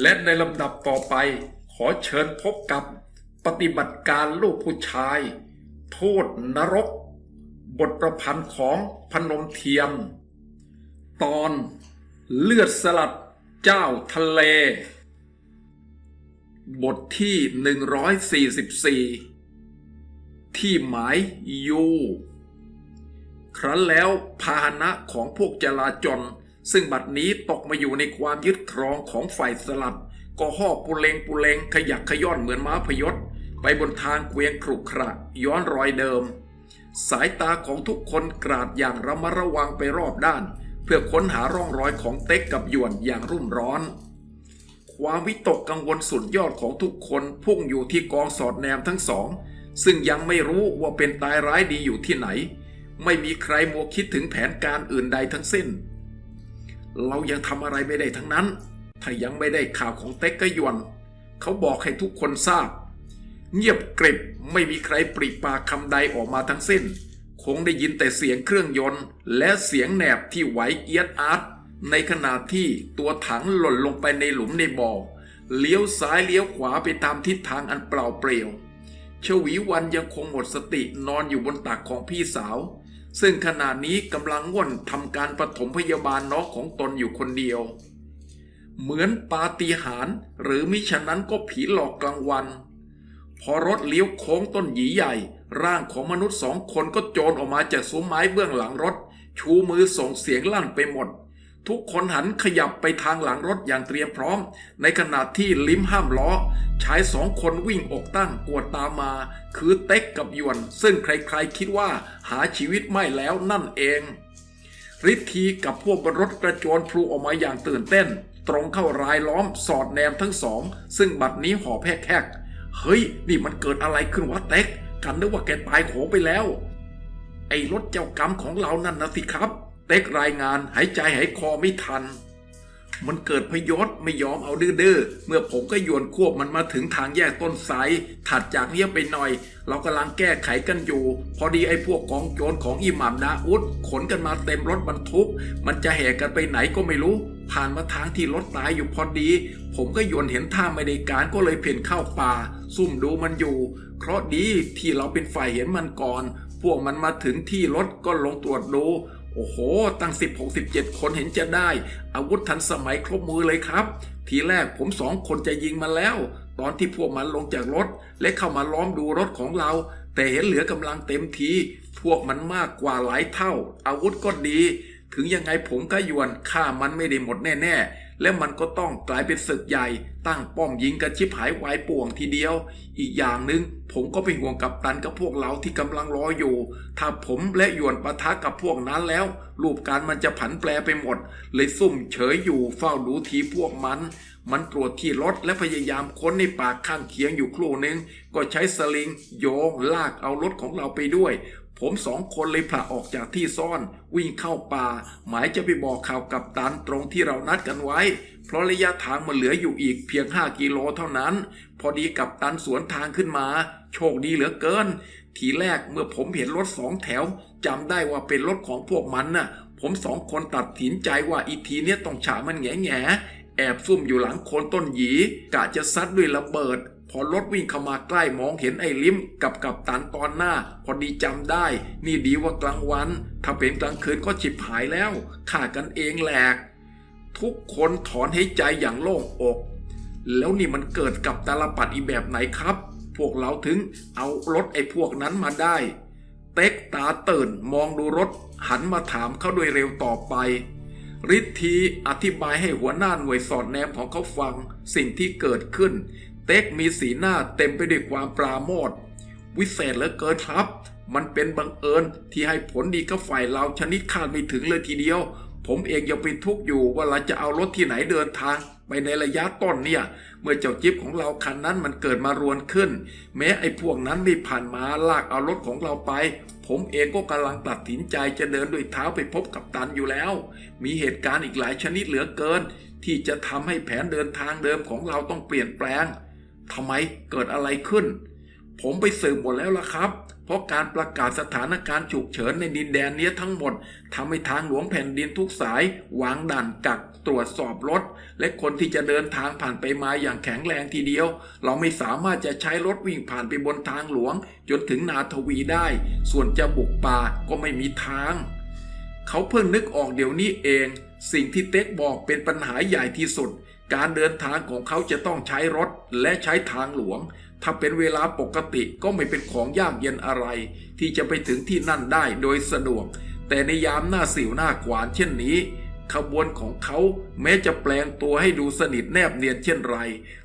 และในลำดับต่อไปขอเชิญพบกับปฏิบัติการลูกผู้ชาย โทษนรก บทประพันธ์ของพนมเทียม ตอนเลือดสลัดเจ้าทะเล บทที่ 144 ที่หมายยูครั้นแล้วพาหนะของพวกจลาจล ซึ่งบัดนี้ตกมาอยู่ในความยึดครองของฝ่ายสลัดก็หอบปุเลงปุเลงขยักขย้อนเหมือนม้าพยศ ไปบนทางเกวียนครุขระย้อนรอยเดิม สายตาของทุกคนกราดอย่างระมัดระวังไปรอบด้าน เพื่อค้นหาร่องรอยของเต็กกับหยวนอย่างรุ่มร้อน ความวิตกกังวลสุดยอดของทุกคนพุ่งอยู่ที่กองสอดแนมทั้งสอง ซึ่งยังไม่รู้ว่าเป็นตายร้ายดีอยู่ที่ไหน ไม่มีใครมัวคิดถึงแผนการอื่นใดทั้งสิ้น เรายังทำอะไรไม่ได้ทั้งนั้น ถ้ายังไม่ได้ข่าวของเต็กกยวน เขาบอกให้ทุกคนทราบ เงียบกริบไม่มีใครปริปากคำใดออกมาทั้งสิ้น คงได้ยินแต่เสียงเครื่องยนต์ และเสียงแหนบที่ไหวเอียดอาร์ตในขณะที่ตัวถังหล่นลงไปในหลุมในบ่อเลี้ยวซ้ายเลี้ยวขวาไปตามทิศทางอันเปล่าเปลี่ยว ชวีวันยังคงหมดสตินอนอยู่บนตักของพี่สาว ซึ่งขณะนี้กำลังว่นทำการปฐมพยาบาลน้องของตนอยู่คนเดียว เหมือนปาฏิหาริย์หรือมิฉะนั้นก็ผีหลอกกลางวัน พอรถเลี้ยวโค้งต้นหยีใหญ่ ร่างของมนุษย์สองคนก็โจรออกมาจากซุ้มไม้เบื้องหลังรถ ชูมือส่งเสียงลั่นไปหมด ทุกคนหันขยับไปทางหลังรถอย่างเตรียมพร้อม ในขณะที่ลิ้มห้ามล้อ ชายสองคนวิ่งอกตั้งกวดตามมา คือเต็กกับยวน ซึ่งใครๆคิดว่าหาชีวิตไม่แล้วนั่นเองฤทธีกับพวกบนรถกระโจนพลูออกมาอย่างตื่นเต้น ตรงเข้ารายล้อมสอดแนมทั้งสอง ซึ่งบัดนี้ห่อแพกแหกเฮ้ย นี่มันเกิดอะไรขึ้นวะเต็ก กันนึกว่าแกตายโหงไปแล้ว ไอ้รถเจ้ากรรมของเรานั่นนะสิครับ เต็กรายงานหายใจหายคอไม่ทัน มันเกิดพยศไม่ยอมเอาดื้อเมื่อผมก็โยนควบมันมาถึงทางแยกต้นไทรถัดจากเนี้ยไปหน่อย เรากำลังแก้ไขกันอยู่ พอดีไอ้พวกกองโจรของอิหม่ามดาอุดขนกันมาเต็มรถบรรทุก มันจะแห่กันไปไหนก็ไม่รู้ ผ่านมาทางที่รถตายอยู่พอดี ผมก็โยนเห็นท่าไม่ได้การก็เลยเพ่นเข้าป่า ซุ่มดูมันอยู่ เพราะดีที่เราเป็นฝ่ายเห็นมันก่อน พวกมันมาถึงที่รถก็ลงตรวจดู โอ้โห ตั้ง16 17คนเห็นจะได้ อาวุธทันสมัยครบมือเลยครับ ทีแรกผมสองคนจะยิงมาแล้ว ตอนที่พวกมันลงจากรถ และเข้ามาล้อมดูรถของเรา แต่เห็นเหลือกำลังเต็มที พวกมันมากกว่าหลายเท่า อาวุธก็ดี ถึงยังไงผมก็ยวนฆ่ามันไม่ได้หมดแน่ ๆ และมันก็ต้องกลายเป็นศึกใหญ่ ตั้งป้อมยิงกันชิบหายวายป่วงทีเดียว อีกอย่างหนึ่งผมก็เป็นห่วงกับตันกับพวกเราที่กำลังรออยู่ ถ้าผมและหยวนปะทะกับพวกนั้นแล้ว รูปการมันจะผันแปรไปหมด เลยซุ่มเฉยอยู่เฝ้าดูทีพวกมัน มันตรวจที่รถและพยายามค้นในปากข้างเคียงอยู่ครู่หนึ่งก็ใช้สลิงโยงลากเอารถของเราไปด้วย ผมสองคนเลยผละออกจากที่ซ่อนวิ่งเข้าป่า หมายจะไปบอกข่าวกับตันตรงที่เรานัดกันไว้ เพราะระยะทางมันเหลืออยู่อีกเพียง 5 กิโลเท่านั้น พอดีกับตันสวนทางขึ้นมา โชคดีเหลือเกิน ทีแรกเมื่อผมเห็นรถสองแถวจำได้ว่าเป็นรถของพวกมันน่ะ ผมสองคนตัดสินใจว่าอีทีเนี้ยต้องฉามันแง่แง่แอบซุ่มอยู่หลังโคนต้นหยีกะจะซัดด้วยระเบิด พอรถวิ่งเข้ามาใกล้มองเห็นไอ้ลิมกับกับตันตอนหน้า พอดีจำได้ นี่ดีว่ากลางวัน ถ้าเป็นกลางคืนก็ฉิบหายแล้วฆ่ากันเองแหลก ทุกคนถอนหายใจอย่างโล่งอก แล้วนี่มันเกิดกับตาลปัดอีแบบไหนครับ พวกเราถึงเอารถไอ้พวกนั้นมาได้ เต็กตาตื่นมองดูรถ หันมาถามเขาโดยเร็วต่อไปฤทธีอธิบายให้หัวหน้าหน่วยสอดแนมของเขาฟังสิ่งที่เกิดขึ้น เต็กมีสีหน้าเต็มไปด้วยความปราโมทวิเศษเหลือเกินครับ มันเป็นบังเอิญที่ให้ผลดีกับฝ่ายเราชนิดคาดไม่ถึงเลยทีเดียว ผมเองยังเป็นทุกข์อยู่ว่าเราจะเอารถที่ไหนเดินทางไปในระยะต้นเนี่ย เมื่อเจ้าจิ๊บของเราคันนั้นมันเกิดมารวนขึ้น แม้ไอ้พวกนั้นไม่ผ่านมาลากเอารถของเราไป ผมเองก็กำลังตัดสินใจจะเดินด้วยเท้าไปพบกับตันอยู่แล้ว มีเหตุการณ์อีกหลายชนิดเหลือเกิน ที่จะทำให้แผนเดินทางเดิมของเราต้องเปลี่ยนแปลง ทำไมเกิดอะไรขึ้น ผมไปสืบหมดแล้วล่ะครับ เพราะการประกาศสถานการณ์ฉุกเฉินในดินแดนนี้ทั้งหมดทำให้ทางหลวงแผ่นดินทุกสายวางด่านกักตรวจสอบรถ และคนที่จะเดินทางผ่านไปมาอย่างแข็งแรงทีเดียว เราไม่สามารถจะใช้รถวิ่งผ่านไปบนทางหลวง จนถึงนาทวีได้ ส่วนจะบุกป่าก็ไม่มีทาง เขาเพิ่งนึกออกเดี๋ยวนี้เอง สิ่งที่เต็กบอกเป็นปัญหาใหญ่ที่สุด การเดินทางของเขาจะต้องใช้รถและใช้ทางหลวง ถ้าเป็นเวลาปกติก็ไม่เป็นของยากเย็นอะไร ที่จะไปถึงที่นั่นได้โดยสะดวก แต่ในยามหน้าสิวหน้าขวานเช่นนี้ ขบวนของเขาแม้จะแปลงตัวให้ดูสนิทแนบเนียนเช่นไร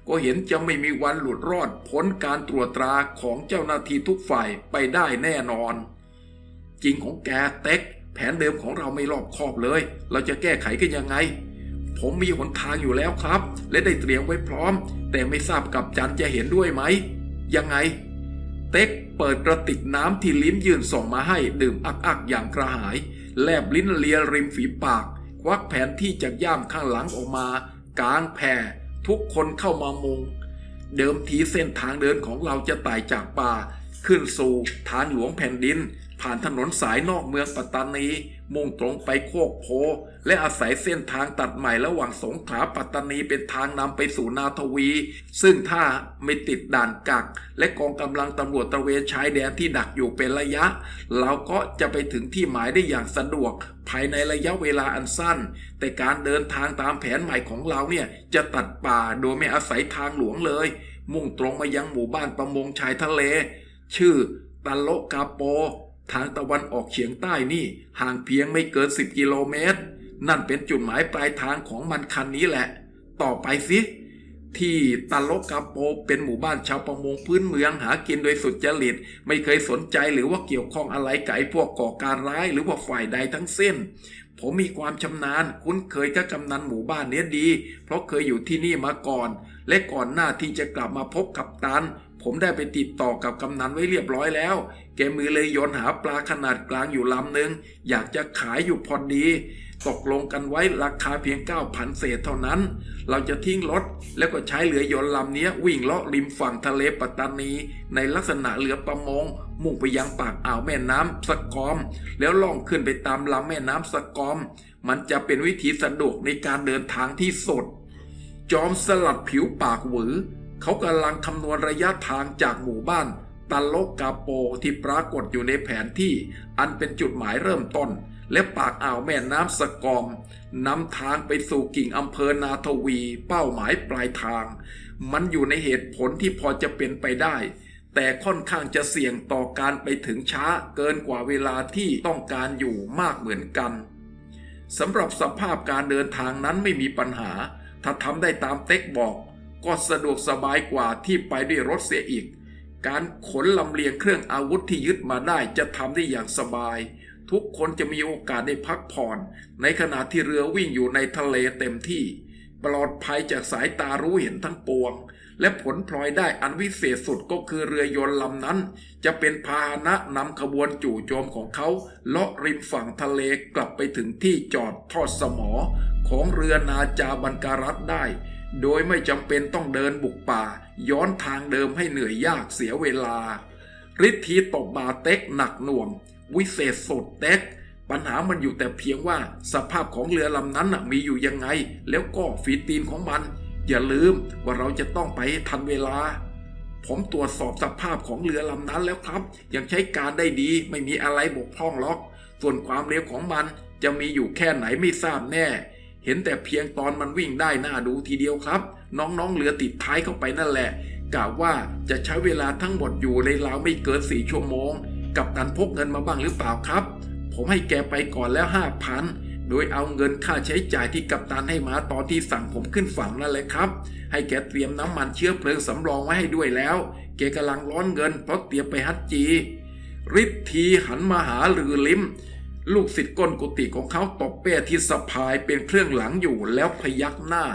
ก็เห็นจะไม่มีวันหลุดรอดพ้นการตรวจตราของเจ้าหน้าที่ทุกฝ่ายไปได้แน่นอน จริงของแกเต็ก แผนเดิมของเราไม่รอบคอบเลย เราจะแก้ไขกันยังไง ผมมีหนทางอยู่แล้วครับ และได้เตรียมไว้พร้อม แต่ไม่ทราบกับจันจะเห็นด้วยไหม ยังไง เต็กเปิดกระติกน้ำที่ลิ้มยืนส่งมาให้ดื่มอักๆอย่างกระหาย แลบลิ้นเลียริมฝีปาก ควักแผนที่จากย่ามข้างหลังออกมา กลางแผ่ทุกคนเข้ามามุง เดิมทีเส้นทางเดินของเราจะไต่จากป่า ขึ้นสู่ทางหลวงแผ่นดิน ผ่านถนนสายนอกเมืองปัตตานี มุ่งตรงไปโคกโพ และอาศัยเส้นทางตัดใหม่ระหว่างสงขลาปัตตานีเป็นทางนำไปสู่นาทวี ซึ่งถ้าไม่ติดด่านกัก และกองกำลังตำรวจตระเวนชายแดนที่ดักอยู่เป็นระยะ เราก็จะไปถึงที่หมายได้อย่างสะดวก ภายในระยะเวลาอันสั้น แต่การเดินทางตามแผนใหม่ของเราเนี่ยจะตัดป่าโดยไม่อาศัยทางหลวงเลย มุ่งตรงมายังหมู่บ้านประมงชายทะเล ชื่อตันโลกาโปทางตะวันออกเฉียงใต้นี่ ห่างเพียงไม่เกิน 10 กิโลเมตร นั่นเป็นจุดหมายปลายทางของมันคันนี้แหละ ต่อไปสิที่ตลกกาโปเป็นหมู่บ้านชาวประมงพื้นเมืองหากินโดยสุดจริต ไม่เคยสนใจหรือว่าเกี่ยวข้องอะไรกับไอ้พวกก่อการร้ายหรือว่าฝ่ายใดทั้งสิ้น ผมมีความชำนาญคุ้นเคยกับกำนันหมู่บ้านเนี้ยดี เพราะเคยอยู่ที่นี่มาก่อน และก่อนหน้าที่จะกลับมาพบกับตัน ผมได้ไปติดต่อกับกำนันไว้เรียบร้อยแล้ว แกมือเลยโยนหาปลาขนาดกลางอยู่ลำหนึ่งอยากจะขายอยู่พอดี ตกลงกันไว้ราคาเพียง 9,000 เศษเท่านั้น เราจะทิ้งรถ แล้วก็ใช้เรือยนต์ลำนี้วิ่งเลาะริมฝั่งทะเลปัตตานี ในลักษณะเรือประมง มุ่งไปยังปากอ่าวแม่น้ำสะกอม แล้วล่องขึ้นไปตามลำแม่น้ำสะกอม มันจะเป็นวิธีสะดวกในการเดินทางที่สด จอมสลัดผิวปากหวือ เขากำลังคำนวณระยะทางจากหมู่บ้านตันโลกกาโปที่ปรากฏอยู่ในแผนที่อันเป็นจุดหมายเริ่มต้น และปากอ่าวแม่น้ำสะกอมนำทางไปสู่กิ่งอำเภอนาทวี เป้าหมายปลายทาง มันอยู่ในเหตุผลที่พอจะเป็นไปได้ แต่ค่อนข้างจะเสี่ยงต่อการไปถึงช้าเกินกว่าเวลาที่ต้องการอยู่มากเหมือนกันสำหรับสภาพการเดินทางนั้นไม่มีปัญหา ถ้าทำได้ตามเต็กบอกก็สะดวกสบายกว่าที่ไปด้วยรถเสียอีก การขนลำเลียงเครื่องอาวุธที่ยึดมาได้จะทำได้อย่างสบาย ทุกคนจะมีโอกาสได้พักผ่อน ในขณะที่เรือวิ่งอยู่ในทะเลเต็มที่ ปลอดภัยจากสายตารู้เห็นทั้งปวง และผลพลอยได้อันวิเศษสุดก็คือเรือยนต์ลำนั้น จะเป็นพาหนะนำขบวนจู่โจมของเขาเลาะริมฝั่งทะเลกลับไปถึงที่จอดทอดสมอของเรือนาจาบันการัตได้ โดยไม่จำเป็นต้องเดินบุกป่า ย้อนทางเดิมให้เหนื่อยยากเสียเวลาฤทธีตบบาเต็กหนักหน่วง วิเศษสุดเต็กปัญหามันอยู่แต่เพียงว่าสภาพของเรือลำนั้นมีอยู่ยังไง แล้วก็ฝีตีนของมัน อย่าลืมว่าเราจะต้องไปทันเวลา ผมตรวจสอบสภาพของเรือลำนั้นแล้วครับ ยังใช้การได้ดีไม่มีอะไรบกพร่องหรอก ส่วนความเร็วของมันจะมีอยู่แค่ไหนไม่ทราบแน่ เห็นแต่เพียงตอนมันวิ่งได้น่าดูทีเดียวครับ น้องๆเรือติดท้ายเข้าไปนั่นแหละกะว่าจะใช้เวลาทั้งหมดอยู่ในราวไม่เกินสี่ชั่วโมง กับตันพกเงินมาบ้างหรือเปล่าครับ ผมให้แกไปก่อนแล้วห้าพันโดยเอาเงินค่าใช้จ่ายที่กัปตันให้มาตอนที่สั่งผมขึ้นฝั่งนั่นแหละครับ ให้แกเตรียมน้ำมันเชื้อเพลิงสำรองไว้ให้ด้วยแล้ว แกกำลังร้อนเงินเพราะเตรียมไปฮัตจีฤทธีหันมาหาลือลิมลูกศิษย์ก้นกุฏิของเขาตบเป้ที่สะพายเป็นเครื่องหลังอยู่แล้วพยักหน้า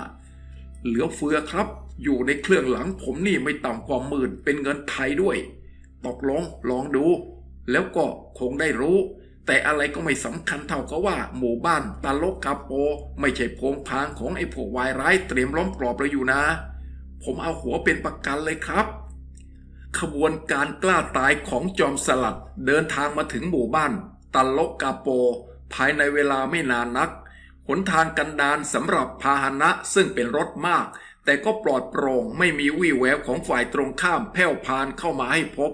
เหลือเฟือครับ อยู่ในเครื่องหลังผมนี่ไม่ต่ำกว่าหมื่นเป็นเงินไทยด้วย ตกลงลองดู แล้วก็คงได้รู้ แต่อะไรก็ไม่สำคัญเท่ากับว่า หมู่บ้านตาลกกาโป ไม่ใช่โพงพางของไอ้พวกวายร้ายเตรียมล้อมกรอบเราอยู่นะ ผมเอาหัวเป็นประกันเลยครับขบวนการกล้าตายของจอมสลัดเดินทางมาถึงหมู่บ้านตันลกกาโป ภายในเวลาไม่นานนัก หนทางกันดานสำหรับพาหนะซึ่งเป็นรถมาก แต่ก็ปลอดโปร่งไม่มีวี่แววของฝ่ายตรงข้ามแผ่วพานเข้ามาให้พบ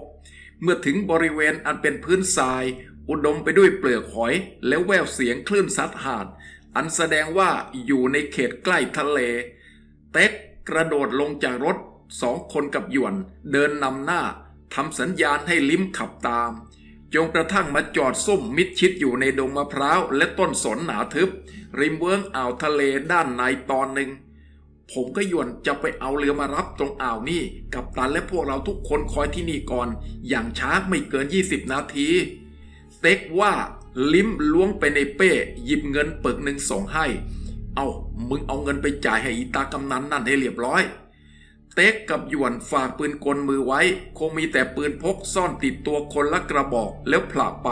เมื่อถึงบริเวณอันเป็นพื้นทราย อุดมไปด้วยเปลือกหอย แล้วแววเสียงคลื่นซัดหาด อันแสดงว่าอยู่ในเขตใกล้ทะเล เต็กกระโดดลงจากรถสองคนกับหยวน เดินนำหน้าทำสัญญาณให้ลิ้มขับตาม จงกระทั่งมาจอดซุ่มมิดชิดอยู่ในดงมะพร้าว และต้นสนหนาทึบ ริมเวิ้งอ่าวทะเลด้านในตอนหนึ่ง ผมก็ยวนจะไปเอาเรือมารับตรงอ่าวนี่กับตันและพวกเราทุกคนคอยที่นี่ก่อน อย่างช้าไม่เกิน 20 นาที เต็กว่าลิ้มล้วงไปในเป้ หยิบเงินปึกหนึ่งส่งให้ เอามึงเอาเงินไปจ่ายให้อีตากำนันนั่นให้เรียบร้อย เต็กกับหยวนฝากปืนกลมือไว้ คงมีแต่ปืนพกซ่อนติดตัวคนละกระบอกแล้วผละไป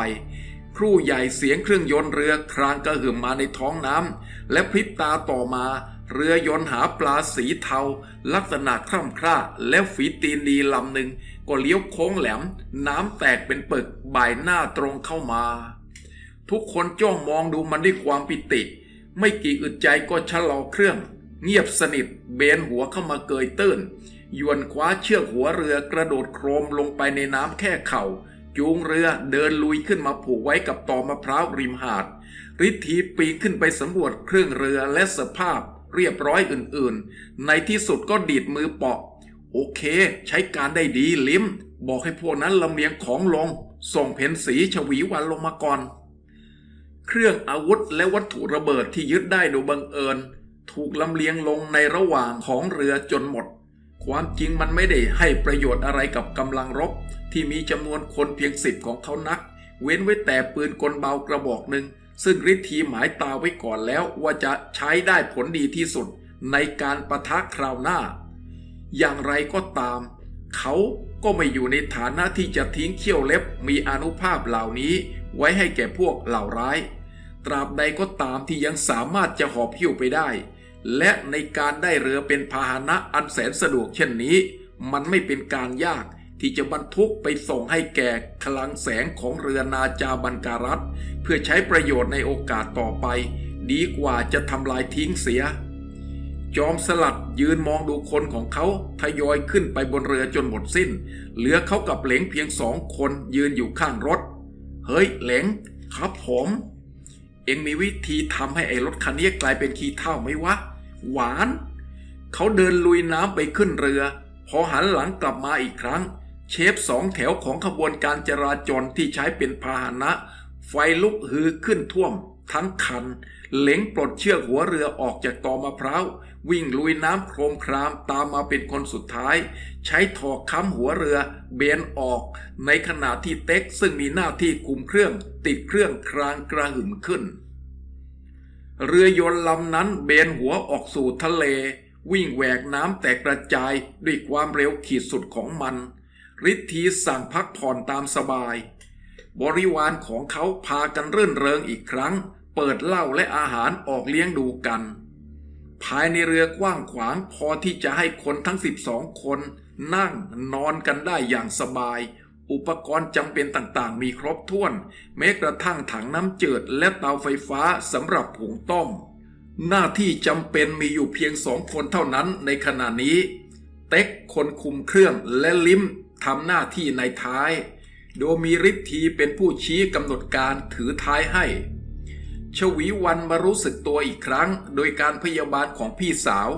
ครู่ใหญ่เสียงเครื่องยนต์เรือครางกระหึ่มมาในท้องน้ำและพริบตาต่อมา เรือยนต์หาปลาสีเทา ลักษณะคร่ำคร่าและฝีตีนดีลำหนึ่งก็เลี้ยวโค้งแหลม น้ำแตกเป็นปึกบ่ายหน้าตรงเข้ามา ทุกคนจ้องมองดูมันด้วยความปิติ ไม่กี่อึดใจก็ชะลอเครื่อง เงียบสนิทเบนหัวเข้ามาเกยตื้นยวนคว้าเชือกหัวเรือกระโดดโครมลงไปในน้ำแค่เข่า จูงเรือเดินลุยขึ้นมาผูกไว้กับตอมะพร้าวริมหาดฤทธีปีนขึ้นไปสำรวจเครื่องเรือและสภาพ เรียบร้อยอื่นๆ ในที่สุดก็ดีดมือเปาะ โอเค ใช้การได้ดีลิมบอกให้พวกนั้นลำเลียงของลง ส่งเพนสีฉวีวันลงมาก่อน เครื่องอาวุธและวัตถุระเบิดที่ยึดได้โดยบังเอิญ ถูกลำเลียงลงในระหว่างของเรือจนหมด ความจริงมันไม่ได้ให้ประโยชน์อะไรกับกำลังรบ ที่มีจำนวนคนเพียงสิบของเขานัก เว้นไว้แต่ปืนกลเบากระบอกหนึ่ง ซึ่งฤทธีหมายตาไว้ก่อนแล้วว่าจะใช้ได้ผลดีที่สุดในการประทะคราวหน้า อย่างไรก็ตาม เขาก็ไม่อยู่ในฐานะที่จะทิ้งเขี้ยวเล็บมีอนุภาพเหล่านี้ไว้ให้แก่พวกเหล่าร้าย ตราบใดก็ตามที่ยังสามารถจะหอบหิ้วไปได้ และในการได้เรือเป็นพาหนะอันแสนสะดวกเช่นนี้ มันไม่เป็นการยาก ที่จะบรรทุกไปส่งให้แก่คลังแสงของเรือนาจาบันการัตเพื่อใช้ประโยชน์ในโอกาสต่อไป ดีกว่าจะทำลายทิ้งเสีย จอมสลัดยืนมองดูคนของเขาทยอยขึ้นไปบนเรือจนหมดสิ้น เหลือเขากับเหลงเพียงสองคนยืนอยู่ข้างรถ เฮ้ยเหลงครับผม เอ็งมีวิธีทำให้ไอ้รถคันนี้กลายเป็นขี้เท่าไหมวะ หวาน เขาเดินลุยน้ำไปขึ้นเรือ พอหันหลังกลับมาอีกครั้ง เชฟสองแถวของขบวนการจราจรที่ใช้เป็นพาหนะ ไฟลุกฮือขึ้นท่วม ทั้งคัน เหลงปลดเชือกหัวเรือออกจากตอมะพร้าววิ่งลุยน้ำโครมครามตามมาเป็นคนสุดท้าย ใช้ถอกค้ำหัวเรือเบนออก ในขณะที่เต็กซึ่งมีหน้าที่คุมเครื่อง ติดเครื่องครางกระหึ่มขึ้น เรือยนต์ลำนั้นเบนหัวออกสู่ทะเล วิ่งแหวกน้ำแตกกระจายด้วยความเร็วขีดสุดของมัน ฤทธีสั่งพักผ่อนตามสบาย บริวารของเขาพากันรื่นเริงอีกครั้ง เปิดเหล้าและอาหารออกเลี้ยงดูกัน ภายในเรือกว้างขวางพอที่จะให้คนทั้ง 12 คน นั่งนอนกันได้อย่างสบาย อุปกรณ์จำเป็นต่างๆ มีครบถ้วน แม้กระทั่งถังน้ำจืดและเตาไฟฟ้าสำหรับหุงต้ม หน้าที่จำเป็นมีอยู่เพียงสองคนเท่านั้นในขณะนี้ เต็กคนคุมเครื่องและลิม ทำหน้าที่ในท้าย โดยมีฤทธีเป็นผู้ชี้กำหนดการถือท้ายให้ ชวีวันมารู้สึกตัวอีกครั้ง โดยการพยาบาลของพี่สาว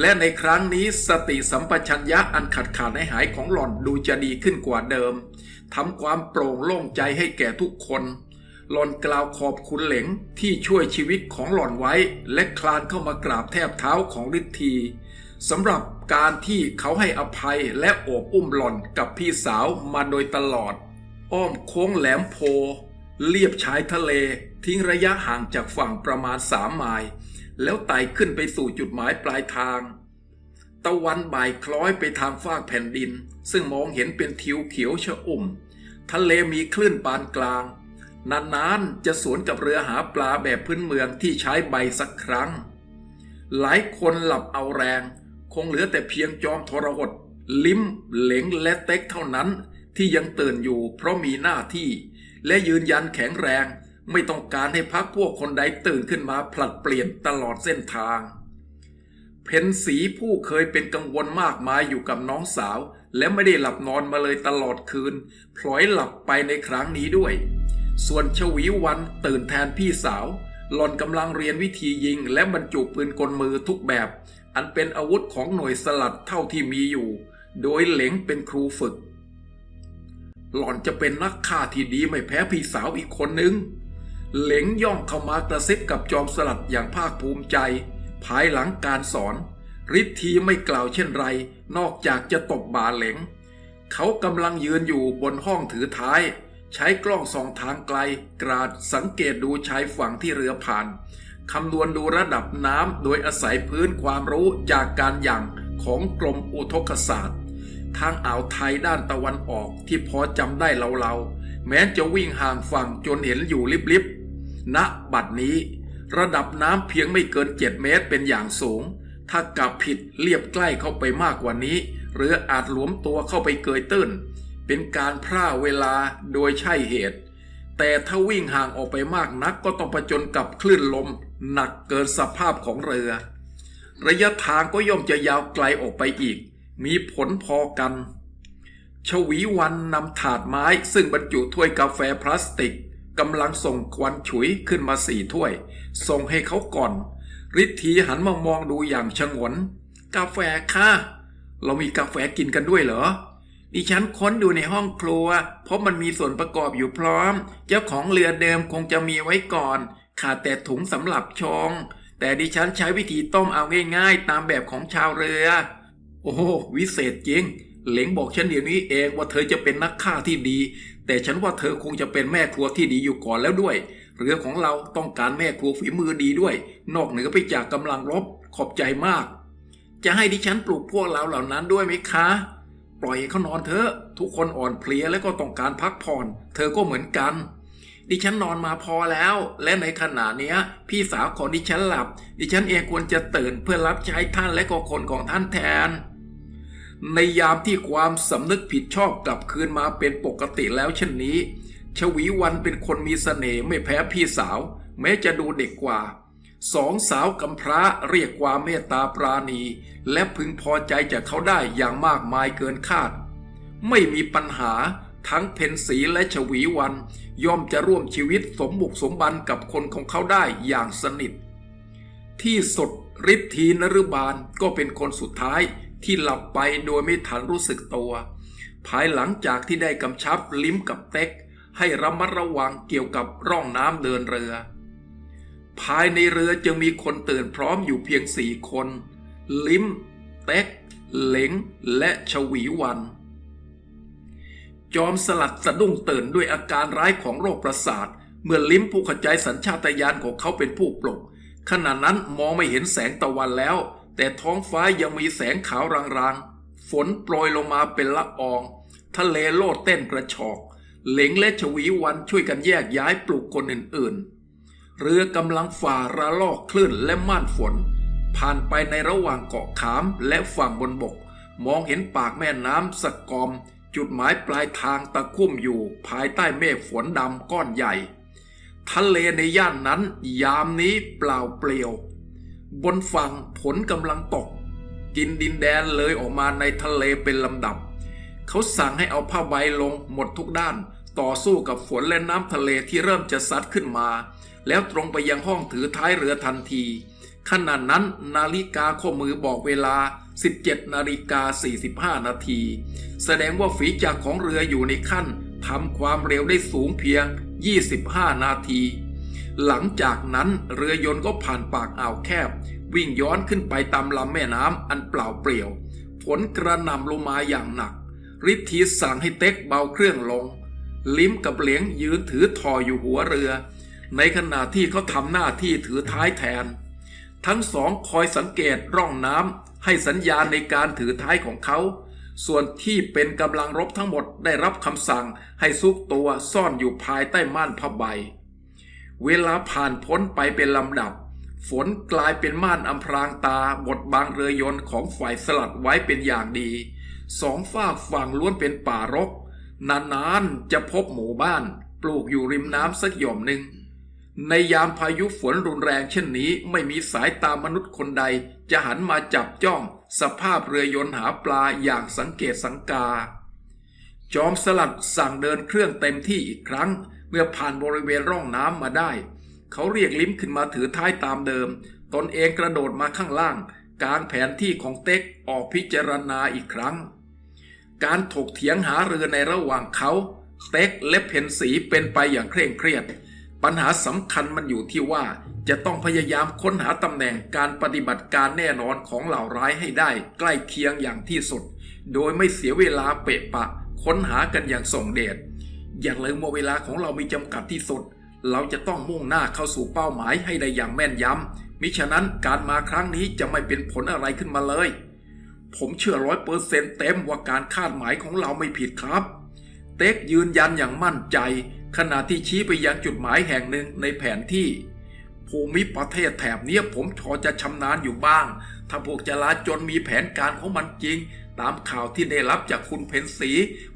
และในครั้งนี้สติสัมปชัญญะอันขาดขาดหายของหล่อนดูจะดีขึ้นกว่าเดิมทำความโปร่งโล่งใจให้แก่ทุกคนหล่อนกล่าวขอบคุณเหลงที่ช่วยชีวิตของหล่อนไว้ และคลานเข้ามากราบแทบเท้าของฤทธีสำหรับ การที่เขาให้อภัยและโอบอุ้มหล่อนกับพี่สาวมาโดยตลอด อ้อมโค้งแหลมโพ เลียบชายทะเล ทิ้งระยะห่างจากฝั่งประมาณสามไมล์แล้วไต่ขึ้นไปสู่จุดหมายปลายทาง ตะวันบ่ายคล้อยไปทางฟากแผ่นดิน ซึ่งมองเห็นเป็นทิวเขียวชะอุ่ม ทะเลมีคลื่นปานกลาง นานๆจะสวนกับเรือหาปลาแบบพื้นเมืองที่ใช้ใบสักครั้ง หลายคนหลับเอาแรง คงเหลือแต่เพียงจอมทรหด ลิ้ม เหลงและเต็กเท่านั้น ที่ยังตื่นอยู่เพราะมีหน้าที่ และยืนยันแข็งแรง ไม่ต้องการให้พักพวกคนใดตื่นขึ้นมาผลัดเปลี่ยนตลอดเส้นทาง เพนสีผู้เคยเป็นกังวลมากมายอยู่กับน้องสาว และไม่ได้หลับนอนมาเลยตลอดคืนพลอยหลับไปในครั้งนี้ด้วย ส่วนชวีวันตื่นแทนพี่สาวหล่อนกำลังเรียนวิธียิงและบรรจุปืนกลมือทุกแบบ อันเป็นอาวุธของหน่วยสลัดเท่าที่มีอยู่ โดยเหลงเป็นครูฝึก หล่อนจะเป็นนักฆ่าที่ดีไม่แพ้พี่สาวอีกคนนึง เหลงย่องเข้ามากระซิบกับจอมสลัดอย่างภาคภูมิใจ ภายหลังการสอนฤทธีไม่กล่าวเช่นไร นอกจากจะตบบาเหลง เขากำลังยืนอยู่บนห้องถือท้าย ใช้กล้องส่องทางไกล กราดสังเกตดูชายฝั่งที่เรือผ่าน คำนวณดูระดับน้ำโดยอาศัยพื้นความรู้จากการหยั่งของกรมอุทกศาสตร์ ทางอ่าวไทยด้านตะวันออกที่พอจำได้เราๆ แม้จะวิ่งห่างฝั่งจนเห็นอยู่ลิบๆณบัดนี้ ระดับน้ำเพียงไม่เกิน 7 เมตรเป็นอย่างสูง ถ้ากลับผิดเรียบใกล้เข้าไปมากกว่านี้เรืออาจหลวมตัวเข้าไปเกยตื้น เป็นการพร่าเวลาโดยใช่เหตุแต่ถ้าวิ่งห่างออกไปมากนักก็ต้องประจนกับคลื่นลม หนักเกินสภาพของเรือ ระยะทางก็ย่อมจะยาวไกลออกไปอีก มีผลพอกัน ชวีวันนำถาดไม้ซึ่งบรรจุถ้วยกาแฟพลาสติกกำลังส่งควันฉุยขึ้นมาสี่ถ้วย ส่งให้เขาก่อนฤทธีหันมามองดูอย่างชงน กาแฟค่ะ เรามีกาแฟกินกันด้วยเหรอดิฉันค้นดูในห้องครัว เพราะมันมีส่วนประกอบอยู่พร้อม เจ้าของเรือเดิมคงจะมีไว้ก่อน ขาดแต่ถุงสำหรับชง แต่ดิฉันใช้วิธีต้มเอาง่ายๆ ตามแบบของชาวเรือ โอ้โหวิเศษจริง เหลงบอกฉันเดี๋ยวนี้เองว่าเธอจะเป็นนักฆ่าที่ดี แต่ฉันว่าเธอคงจะเป็นแม่ครัวที่ดีอยู่ก่อนแล้วด้วย เรือของเราต้องการแม่ครัวฝีมือดีด้วย นอกเหนือไปจากกำลังรบขอบใจมาก จะให้ดิฉันปลูกพวกเราเหล่านั้นด้วยไหมคะปล่อยให้เขานอนเถอะ ทุกคนอ่อนเพลียและก็ต้องการพักผ่อน เธอก็เหมือนกัน ดิฉันนอนมาพอแล้ว และในขณะเนี้ย พี่สาวของดิฉันหลับ ดิฉันเองควรจะตื่นเพื่อรับใช้ท่านและก็คนของท่านแทน ในยามที่ความสำนึกผิดชอบกลับคืนมาเป็นปกติแล้วเช่นนี้ ชวีวันเป็นคนมีเสน่ห์ไม่แพ้พี่สาว แม้จะดูเด็กกว่าสองสาวกำพร้าเรียกความเมตตาปราณี และพึงพอใจจากเขาได้อย่างมากมายเกินคาด ไม่มีปัญหา ทั้งเพนสีและชวีวัน ย่อมจะร่วมชีวิตสมบุกสมบันกับคนของเขาได้อย่างสนิท ที่สุดฤทธีนรุบาลก็เป็นคนสุดท้ายที่หลับไปโดยไม่ทันรู้สึกตัว ภายหลังจากที่ได้กำชับลิ้มกับเต็ก ให้ระมัดระวังเกี่ยวกับร่องน้ำเดินเรือ ภายในเรือจึงมีคนตื่นพร้อมอยู่เพียงสี่คน ลิ้ม เต็ก เหลงและชวีวัน จอมสลัดสะดุ้งตื่นด้วยอาการร้ายของโรคประสาท เมื่อลิ้มผู้ขจายสัญชาตญาณของเขาเป็นผู้ปลุกขณะนั้นมองไม่เห็นแสงตะวันแล้ว แต่ท้องฟ้ายังมีแสงขาวรางๆ ฝนโปรยลงมาเป็นละออง ทะเลโลดเต้นกระชอก เหลงและชวีวันช่วยกันแยกย้ายปลุกคนอื่นๆ เรือกำลังฝ่าระลอกคลื่นและม่านฝน ผ่านไปในระหว่างเกาะขามและฝั่งบนบก มองเห็นปากแม่น้ำสกอม จุดหมายปลายทางตะคุ่มอยู่ภายใต้เมฆฝนดำก้อนใหญ่ ทะเลในย่านนั้นยามนี้เปล่าเปลี่ยว บนฝั่งฝนกำลังตก กินดินแดนเลยออกมาในทะเลเป็นลำดับ เขาสั่งให้เอาผ้าใบลงหมดทุกด้าน ต่อสู้กับฝนและน้ำทะเลที่เริ่มจะซัดขึ้นมา แล้วตรงไปยังห้องถือท้ายเรือทันที ขณะนั้นนาฬิกาข้อมือบอกเวลา 17นาฬิกา45 นาที แสดงว่าฝีจักของเรืออยู่ในขั้นทำความเร็วได้สูงเพียง 25 นาที หลังจากนั้นเรือยนต์ก็ผ่านปากอ่าวแคบ วิ่งย้อนขึ้นไปตามลำแม่น้ำอันเปล่าเปลี่ยว ฝนกระหน่ำลงมาอย่างหนักฤทธีสั่งให้เต็กเบาเครื่องลง ลิ้มกับเหลียงยืนถือทออยู่หัวเรือ ในขณะที่เขาทำหน้าที่ถือท้ายแทน ทั้งสองคอยสังเกตร่องน้ำ ให้สัญญาณในการถือท้ายของเขา ส่วนที่เป็นกำลังรบทั้งหมดได้รับคำสั่งให้ซุกตัวซ่อนอยู่ภายใต้ม่านผ้าใบ เวลาผ่านพ้นไปเป็นลำดับ ฝนกลายเป็นม่านอำพรางตาบดบังเรือยนต์ของฝ่ายสลัดไว้เป็นอย่างดี สองฝากฝั่งล้วนเป็นป่ารก นานๆจะพบหมู่บ้าน ปลูกอยู่ริมน้ำสักหย่อมหนึ่งในยามพายุฝนรุนแรงเช่นนี้ไม่มีสายตามนุษย์คนใด จะหันมาจับจ้องสภาพเรือยนต์หาปลาอย่างสังเกตสังกา จอมสลัดสั่งเดินเครื่องเต็มที่อีกครั้ง เมื่อผ่านบริเวณร่องน้ำมาได้ เขาเรียกลิ้มขึ้นมาถือท้ายตามเดิม ตนเองกระโดดมาข้างล่าง กลางแผนที่ของเต็กออกพิจารณาอีกครั้ง การถกเถียงหาเรือในระหว่างเขา เต็กและเพนสีเป็นไปอย่างเคร่งเครียด ปัญหาสำคัญมันอยู่ที่ว่าจะต้องพยายามค้นหาตำแหน่งการปฏิบัติการแน่นอนของเหล่าร้ายให้ได้ใกล้เคียงอย่างที่สุด โดยไม่เสียเวลาเปะปะ ค้นหากันอย่างส่งเดชอย่างเลยว่าเวลาของเรามีจำกัดที่สุด เราจะต้องมุ่งหน้าเข้าสู่เป้าหมายให้ได้อย่างแม่นยำมิฉะนั้นการมาครั้งนี้จะไม่เป็นผลอะไรขึ้นมาเลย ผมเชื่อร้อยเปอร์เซ็นต์เต็มว่าการคาดหมายของเราไม่ผิดครับ เต็กยืนยันอย่างมั่นใจ ขณะที่ชี้ไปยังจุดหมายแห่งหนึ่งในแผนที่ ภูมิประเทศแถบเนี้ผมพอจะชำนาญอยู่บ้าง ถ้าพวกจลาจนมีแผนการของมันจริง ตามข่าวที่ได้รับจากคุณเพนสี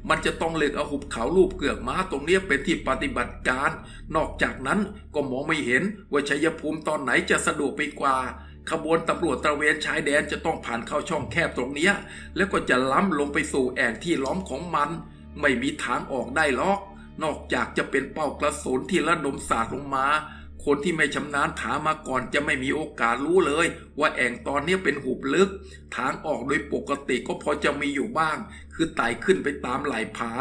มันจะต้องเลือกเอาหุบเขาลูกเกือกม้าตรงนี้เป็นที่ปฏิบัติการ นอกจากนั้นก็มองไม่เห็นว่าชัยภูมิตอนไหนจะสะดวกไปกว่าขบวนตำรวจตระเวนชายแดนจะต้องผ่านเข้าช่องแคบตรงนี้แล้วก็จะล้ำลงไปสู่แอ่งที่ล้อมของมัน ไม่มีทางออกได้หรอก นอกจากจะเป็นเป้ากระสุนที่ระดมสาดลงมา คนที่ไม่ชำนาญถามมาก่อนจะไม่มีโอกาสรู้เลย ว่าแอ่งตอนนี้เป็นหุบลึก ทางออกโดยปกติก็พอจะมีอยู่บ้าง คือไต่ขึ้นไปตามไหล่ผา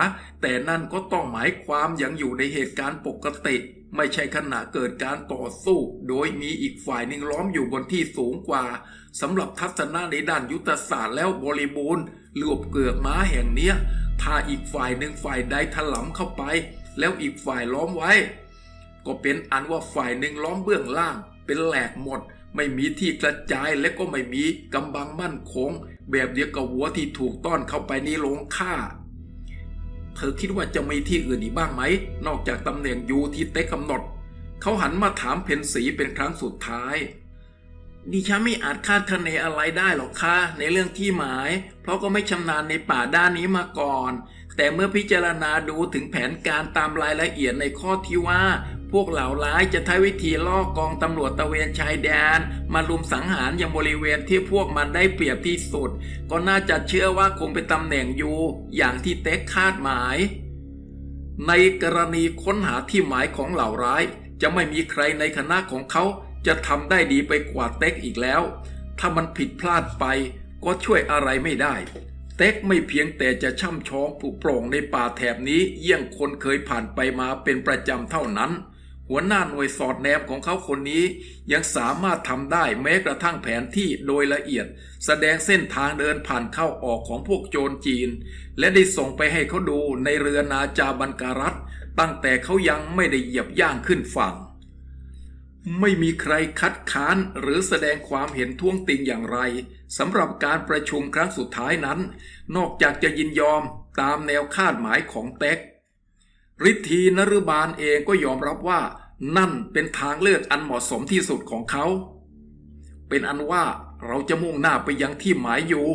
แต่นั่นก็ต้องหมายความยังอยู่ในเหตุการณ์ปกติ ไม่ใช่ขณะเกิดการต่อสู้ โดยมีอีกฝ่ายหนึ่งล้อมอยู่บนที่สูงกว่าสำหรับทัศนะในด้านยุทธศาสตร์แล้วบริบูรณ์รวบเกือกม้าแห่งเนี้ย ถ้าอีกฝ่ายหนึ่งฝ่ายใดถลำเข้าไป แล้วอีกฝ่ายล้อมไว้ ก็เป็นอันว่าฝ่ายหนึ่งล้อมเบื้องล่าง เป็นแหลกหมด ไม่มีที่กระจายและก็ไม่มีกำบังมั่นคง แบบเดียวกับวัวที่ถูกต้อนเข้าไปในโรงฆ่า เธอคิดว่าจะมีที่อื่นอีกบ้างไหม นอกจากตำแหน่งยูที่เต็กกำหนด เขาหันมาถามเพนสีเป็นครั้งสุดท้ายดิฉันไม่อาจคาดคะเนอะไรได้หรอกค่ะในเรื่องที่หมาย เพราะก็ไม่ชำนาญในป่าด้านนี้มาก่อน แต่เมื่อพิจารณาดูถึงแผนการตามรายละเอียดในข้อที่ว่า พวกเหล่าร้ายจะใช้วิธีล่อกองตำรวจตะเวนชายแดน มาลุมสังหารยังบริเวณที่พวกมันได้เปรียบที่สุด ก็น่าจะเชื่อว่าคงเป็นตำแหน่งอยู่อย่างที่เต็กคาดหมาย ในกรณีค้นหาที่หมายของเหล่าร้าย จะไม่มีใครในคณะของเขาจะทำได้ดีไปกว่าเต็กอีกแล้ว ถ้ามันผิดพลาดไปก็ช่วยอะไรไม่ได้ เต็กไม่เพียงแต่จะช่ำชองปลุโปร่งในป่าแถบนี้เยี่ยงคนเคยผ่านไปมาเป็นประจำเท่านั้น หัวหน้าหน่วยสอดแนมของเขาคนนี้ ยังสามารถทำได้แม้กระทั่งแผนที่โดยละเอียด แสดงเส้นทางเดินผ่านเข้าออกของพวกโจรจีน และได้ส่งไปให้เขาดูในเรือนาจาบันการัตตั้งแต่เขายังไม่ได้เหยียบย่างขึ้นฝั่ง ไม่มีใครคัดค้านหรือแสดงความเห็นท้วงติงอย่างไรสำหรับการประชุมครั้งสุดท้ายนั้น นอกจากจะยินยอมตามแนวคาดหมายของเต็ก ฤทธีนรุบาลเองก็ยอมรับว่านั่นเป็นทางเลือกอันเหมาะสมที่สุดของเขา เป็นอันว่าเราจะมุ่งหน้าไปยังที่หมายอยู่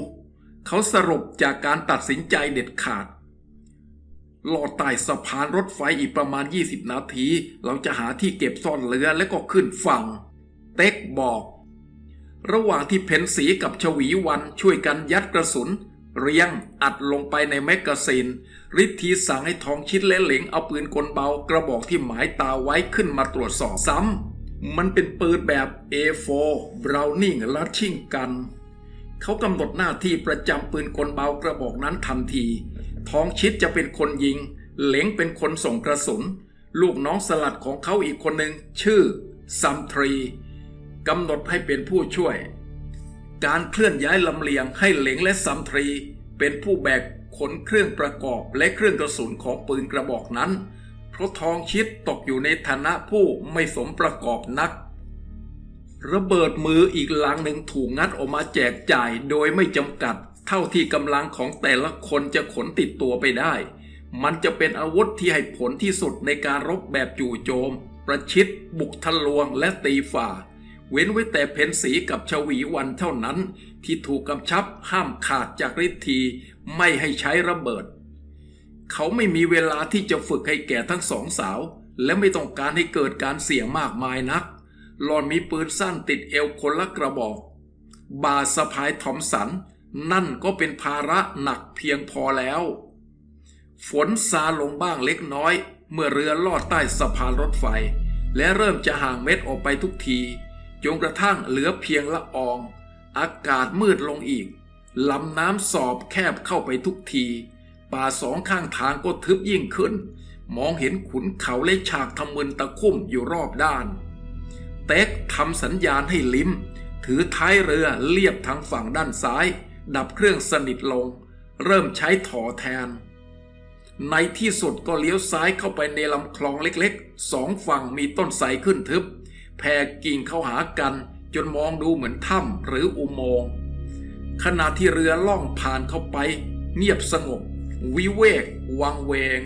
เขาสรุปจากการตัดสินใจเด็ดขาดลอดใต้สะพานรถไฟอีกประมาณ 20 นาที เราจะหาที่เก็บซ่อนเรือและก็ขึ้นฝั่ง เต็กบอก ระหว่างที่เพนสีกับชวีวันช่วยกันยัดกระสุน เรียงอัดลงไปในแมกกาซีนฤทธีสั่งให้ทองชิดและเหลงเอาปืนกลเบากระบอกที่หมายตาไว้ขึ้นมาตรวจสอบซ้ำ มันเป็นปืนแบบ A4 Browning ลัดชิงกัน เขากำหนดหน้าที่ประจำปืนกลเบากระบอกนั้นทันที ทองชิดจะเป็นคนยิง เหลงเป็นคนส่งกระสุน ลูกน้องสลัดของเขาอีกคนหนึ่งชื่อซัมทรีกำหนดให้เป็นผู้ช่วย การเคลื่อนย้ายลำเลียงให้เหลงและซัมทรี เป็นผู้แบกขนเครื่องประกอบและเครื่องกระสุนของปืนกระบอกนั้น เพราะทองชิดตกอยู่ในฐานะผู้ไม่สมประกอบนัก ระเบิดมืออีกหลังหนึ่งถูกงัดออกมาแจกจ่ายโดยไม่จำกัด เท่าที่กำลังของแต่ละคนจะขนติดตัวไปได้ มันจะเป็นอาวุธที่ให้ผลที่สุดในการรบแบบจู่โจม ประชิด บุกทะลวงและตีฝ่า เว้นไว้แต่เพนสีกับชวีวันเท่านั้น ที่ถูกกำชับห้ามขาดจากฤทธีไม่ให้ใช้ระเบิด เขาไม่มีเวลาที่จะฝึกให้แก่ทั้งสองสาว และไม่ต้องการให้เกิดการเสี่ยงมากมายนัก หลอนมีปืนสั้นติดเอวคนละกระบอก บาสะพายทอมสัน นั่นก็เป็นภาระหนักเพียงพอแล้ว ฝนซาลงบ้างเล็กน้อย เมื่อเรือลอดใต้สะพานรถไฟ และเริ่มจะห่างเม็ดออกไปทุกที จนกระทั่งเหลือเพียงละออง อากาศมืดลงอีกลำน้ำสอบแคบเข้าไปทุกที ป่าสองข้างทางก็ทึบยิ่งขึ้น มองเห็นขุนเขาและฉากทำมึนตะคุ่มอยู่รอบด้าน เต็กทำสัญญาณให้ลิมถือท้ายเรือเลียบทางฝั่งด้านซ้าย ดับเครื่องสนิทลง เริ่มใช้ถอแทน ในที่สุดก็เลี้ยวซ้ายเข้าไปในลำคลองเล็กๆสองฝั่งมีต้นไทรขึ้นทึบ แผ่กิ่งเข้าหากันจนมองดูเหมือนถ้ำหรืออุโมงค์ขณะที่เรือล่องผ่านเข้าไป เงียบสงบ วิเวกวังเวง